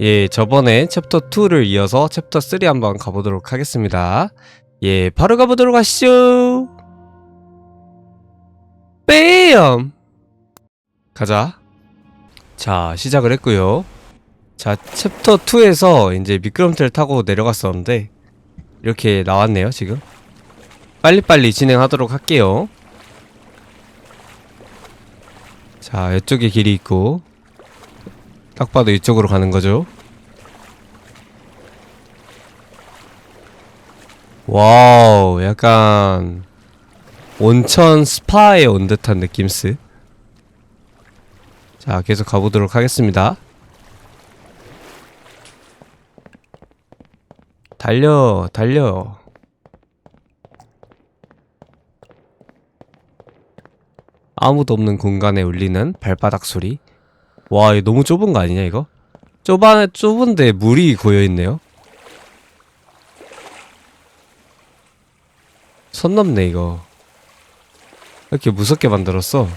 예, 저번에 챕터 2를 이어서 챕터 3 한번 가보도록 하겠습니다. 예, 바로 가보도록 하시죠. 뺨! 가자. 자, 시작을 했고요. 자, 챕터 2에서 이제 미끄럼틀 타고 내려갔었는데 이렇게 나왔네요, 지금. 빨리빨리 진행하도록 할게요. 자, 이쪽에 길이 있고 딱 봐도 이쪽으로 가는 거죠. 와우, 약간 온천 스파에 온 듯한 느낌스. 자, 계속 가보도록 하겠습니다. 달려, 달려. 아무도 없는 공간에 울리는 발바닥 소리. 와, 이거 너무 좁은 거 아니냐, 이거? 좁아, 좁은데 물이 고여있네요? 선 넘네, 이거. 왜 이렇게 무섭게 만들었어?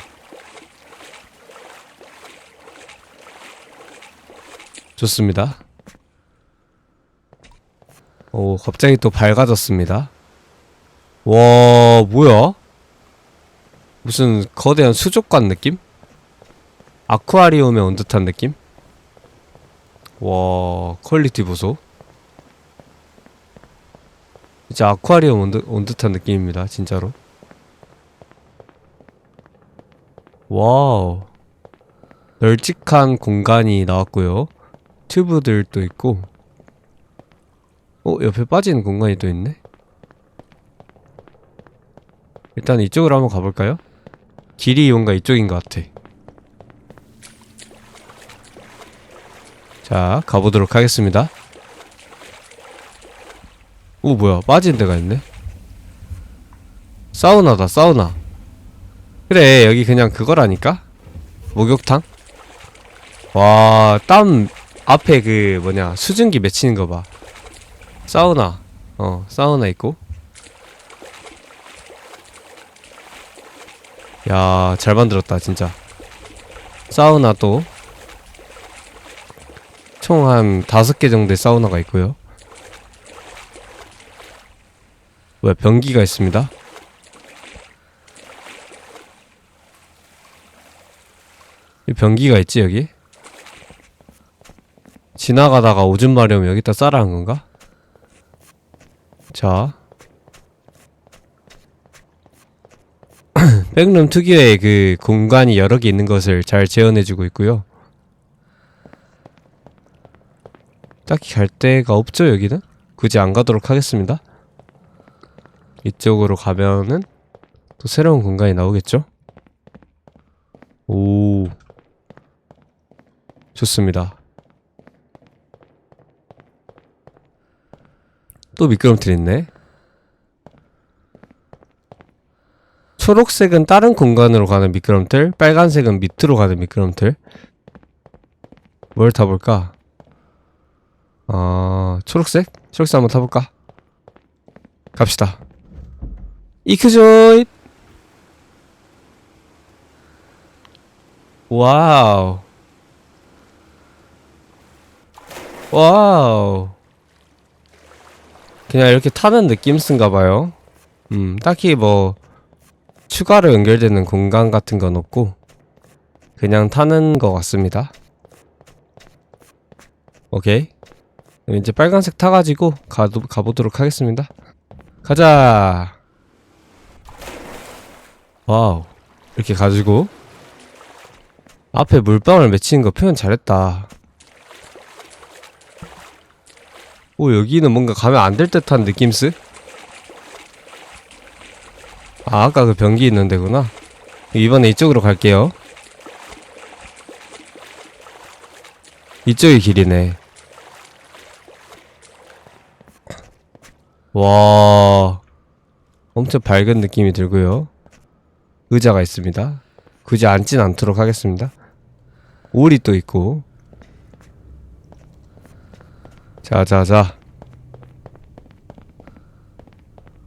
좋습니다. 오, 갑자기 또 밝아졌습니다. 와, 뭐야? 무슨 거대한 수족관 느낌? 아쿠아리움에 온 듯한 느낌? 와 퀄리티 보소. 진짜 아쿠아리움 온, 듯, 온 듯한 느낌입니다 진짜로. 와우. 널찍한 공간이 나왔고요. 튜브들도 있고. 어 옆에 빠지는 공간이 또 있네? 일단 이쪽으로 한번 가볼까요? 길이 뭔가 이쪽인 것 같아 자, 가보도록 하겠습니다. 오, 뭐야. 빠진 데가 있네. 사우나다, 사우나. 그래, 여기 그냥 그거라니까? 목욕탕? 와, 땀 앞에 그 뭐냐, 수증기 맺히는 거 봐. 사우나. 어, 사우나 있고. 야, 잘 만들었다, 진짜. 사우나 또. 총 한 다섯 개 정도의 사우나가 있고요. 왜 변기가 있습니다. 이 변기가 있지 여기? 지나가다가 오줌 마려면 여기다 싸라 한 건가? 자 백룸 특유의 그 공간이 여러 개 있는 것을 잘 재현해주고 있고요. 딱히 갈 데가 없죠 여기는? 굳이 안 가도록 하겠습니다 이쪽으로 가면은 또 새로운 공간이 나오겠죠? 오 좋습니다 또 미끄럼틀 있네 초록색은 다른 공간으로 가는 미끄럼틀 빨간색은 밑으로 가는 미끄럼틀 뭘 타볼까? 아 초록색? 초록색 한번 타볼까? 갑시다. 이크조이! 와우. 와우. 그냥 이렇게 타는 느낌쓴가봐요. 음 딱히 뭐 추가로 연결되는 공간 같은 건 없고 그냥 타는 것 같습니다. 오케이 이제 빨간색 타가지고 가도, 가보도록 하겠습니다. 가자! 와우. 이렇게 가지고 앞에 물방울 맺히는 거 표현 잘했다. 오, 여기는 뭔가 가면 안 될 듯한 느낌스? 아, 아까 그 변기 있는 데구나. 이번에 이쪽으로 갈게요. 이쪽이 길이네. 와 엄청 밝은 느낌이 들고요. 의자가 있습니다. 굳이 앉진 않도록 하겠습니다. 오리 또 있고. 자자자.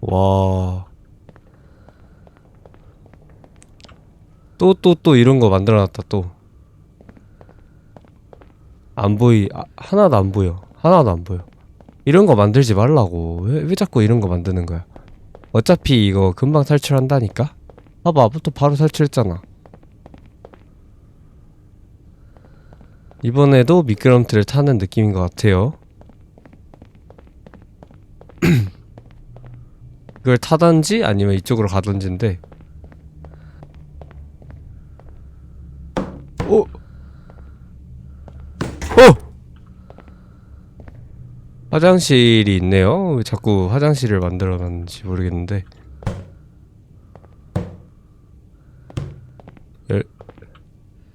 와. 또 또또 이런 거 만들어놨다 또. 아, 안 보이 아, 하나도 안 보여. 하나도 안 보여 이런 거 만들지 말라고. 왜, 왜 자꾸 이런 거 만드는 거야? 어차피 이거 금방 탈출한다니까? 봐봐 또 바로 탈출했잖아. 이번에도 미끄럼틀을 타는 느낌인 것 같아요. 이걸 타던지 아니면 이쪽으로 가던지인데. 오! 오! 화장실이 있네요. 왜 자꾸 화장실을 만들어 놨는지 모르겠는데. 열...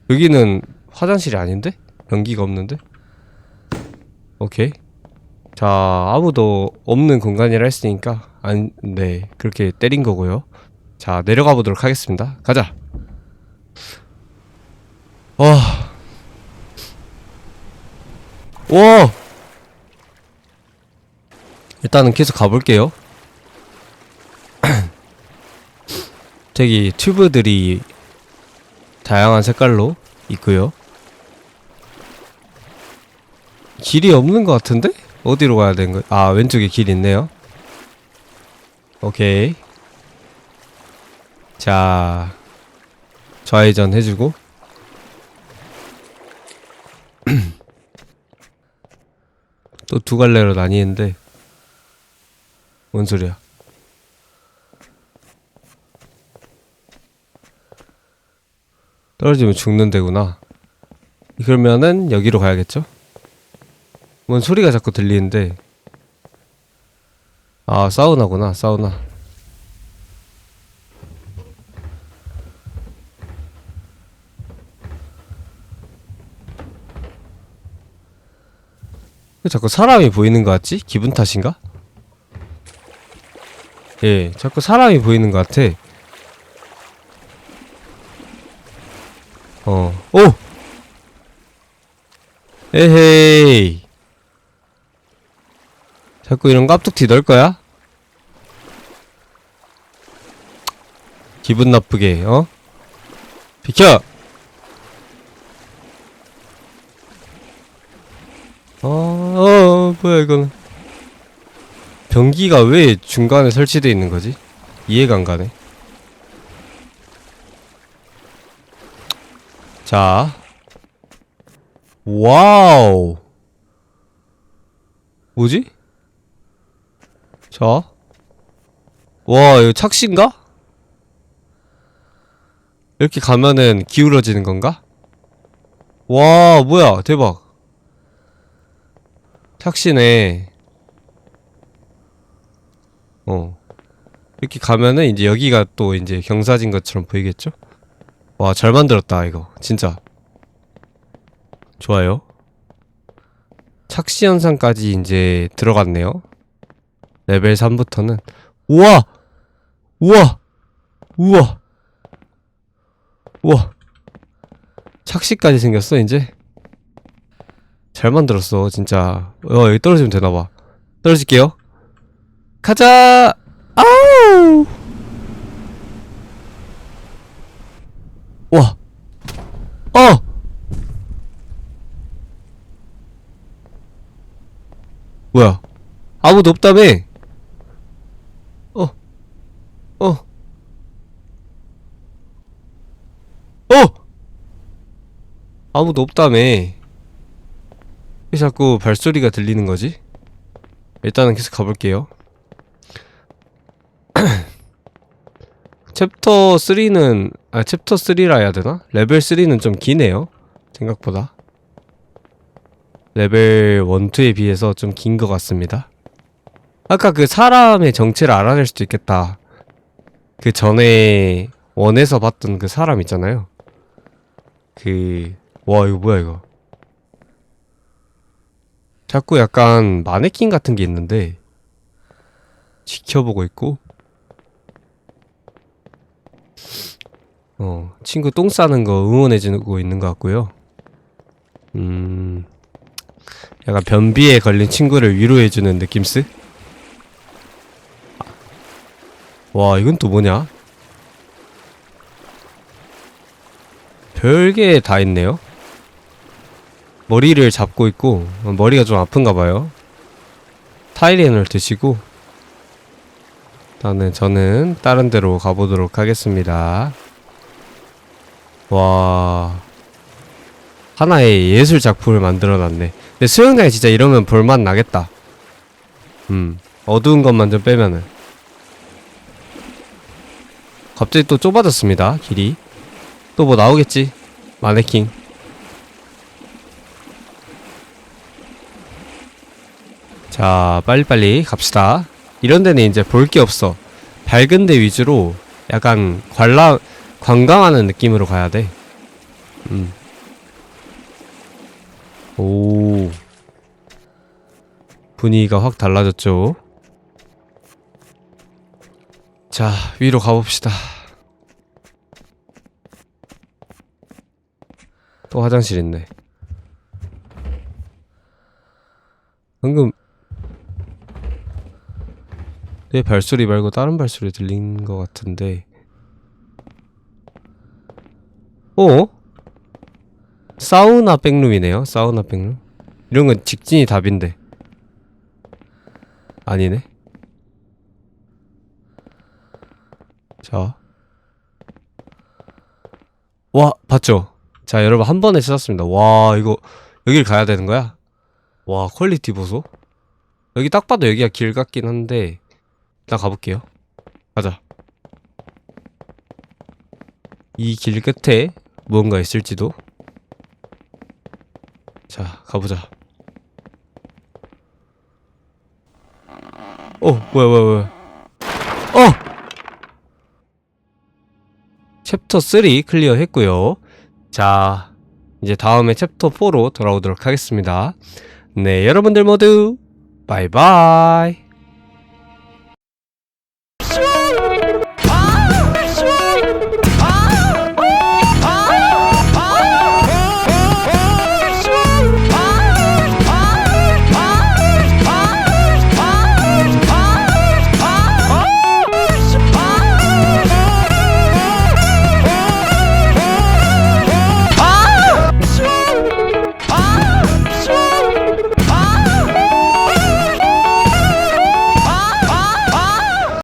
여기는 화장실이 아닌데? 변기가 없는데? 오케이. 자, 아무도 없는 공간이라 했으니까 안, 네, 그렇게 때린 거고요. 자, 내려가 보도록 하겠습니다. 가자. 와. 와! 일단은 계속 가볼게요. 저기 튜브들이 다양한 색깔로 있고요. 길이 없는 것 같은데? 어디로 가야 되는 거야? 아 왼쪽에 길 있네요. 오케이. 자 좌회전 해주고 또 두 갈래로 나뉘는데 뭔 소리야? 떨어지면 죽는 데구나. 그러면은 여기로 가야겠죠? 뭔 소리가 자꾸 들리는데 아 사우나구나 사우나 왜 자꾸 사람이 보이는 것 같지? 기분 탓인가? 예, 자꾸 사람이 보이는 것 같아. 어, 오! 에헤이. 자꾸 이런 깝툭티 넣을 거야? 기분 나쁘게, 어? 비켜! 어, 어, 뭐야, 이거는. 변기가 왜 중간에 설치되어 있는 거지? 이해가 안 가네. 자. 와우. 뭐지? 자. 와, 이거 착신가? 이렇게 가면은 기울어지는 건가? 와, 뭐야, 대박. 착시네. 어. 이렇게 가면은 이제 여기가 또 이제 경사진 것처럼 보이겠죠? 와, 잘 만들었다, 이거. 진짜. 좋아요. 착시 현상까지 이제 들어갔네요. 레벨 3부터는. 우와! 우와! 우와! 우와! 착시까지 생겼어, 이제? 잘 만들었어, 진짜. 어, 여기 떨어지면 되나봐. 떨어질게요. 가자! 아우! 와! 어! 뭐야? 아무도 없다며? 어, 어, 어! 아무도 없다며. 왜 자꾸 발소리가 들리는 거지? 일단은 계속 가볼게요. 챕터 3는 아 챕터 3라 해야 되나? 레벨 3는 좀 기네요. 생각보다. 레벨 1, 2에 비해서 좀 긴 것 같습니다. 아까 그 사람의 정체를 알아낼 수도 있겠다. 그 전에 원에서 봤던 그 사람 있잖아요. 그, 와, 이거 뭐야, 이거. 자꾸 약간 마네킹 같은 게 있는데, 지켜보고 있고, 어, 친구 똥 싸는 거 응원해주고 있는 것 같고요. 음, 약간 변비에 걸린 친구를 위로해주는 느낌스? 와, 이건 또 뭐냐? 별게 다 있네요. 머리를 잡고 있고 어, 머리가 좀 아픈가 봐요. 타이레놀 드시고 일단은 저는 다른 데로 가보도록 하겠습니다. 와. 하나의 예술 작품을 만들어놨네. 근데 수영장에 진짜 이러면 볼맛 나겠다. 음 어두운 것만 좀 빼면은. 갑자기 또 좁아졌습니다 길이. 또 뭐 나오겠지? 마네킹. 자 빨리빨리 갑시다. 이런 데는 이제 볼 게 없어. 밝은 데 위주로 약간 관람 관광하는 느낌으로 가야 돼. 음. 오. 분위기가 확 달라졌죠? 자 위로 가봅시다. 또 화장실 있네. 방금 내 발소리 말고 다른 발소리 들린 것 같은데 어? 사우나 백룸이네요 사우나 백룸 이런 건 직진이 답인데 아니네 자. 와, 봤죠? 자, 여러분 한 번에 찾았습니다. 와, 이거 여길 가야 되는 거야? 와, 퀄리티 보소. 여기 딱 봐도 여기가 길 같긴 한데 일단 가볼게요. 가자. 이 길 끝에 무언가 있을지도. 자, 가보자. 어, 뭐야, 뭐야, 뭐야. 어! 챕터 3 클리어 했고요. 자, 이제 다음에 챕터 4로 돌아오도록 하겠습니다. 네, 여러분들 모두 바이바이.